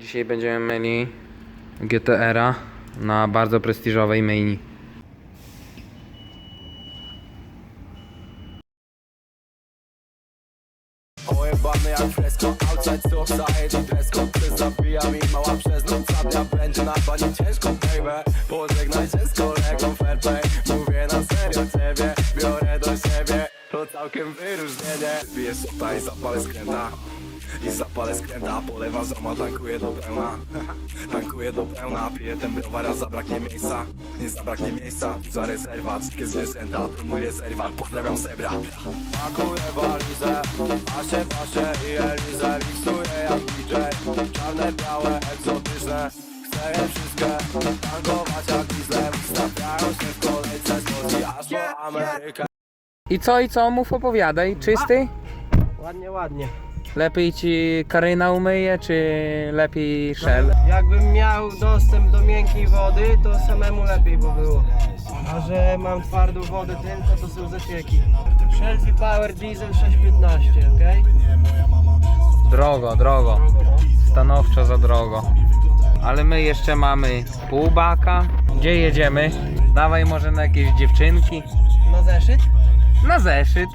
Dzisiaj będziemy mieli GTR-a na bardzo prestiżowej maini. Ojebany jak fresko, się To i zapalę skręta i zapalę skręta, polewam zoma, tankuję do pełna Tankuję do pełna, piję ten browar, a zabraknie miejsca Nie zabraknie miejsca, za rezerwat, wszystkie zwierzęta To mój rezerwat, pozdrawiam zebra Pakuję walizę, pasie, pasie i Elizę Miksuję jak DJ, czarne, białe, egzotyczne Chcę je wszystkie, tankować jak dieslem Stawiają się w kolejce z Polski aż po Amerykę I co, i co? Mów opowiadaj. Czysty? Ładnie, ładnie. Lepiej ci Karyna umyje, czy lepiej Shell? Jakbym miał dostęp do miękkiej wody, to samemu lepiej by było. A że mam twardą wodę tylko, to są zacieki. Shelby Power Diesel 615, ok? Drogo, drogo. Stanowczo za drogo. Ale my jeszcze mamy pół baka. Gdzie jedziemy? Dawaj może na jakieś dziewczynki. Na zeszyt? Na zeszyt.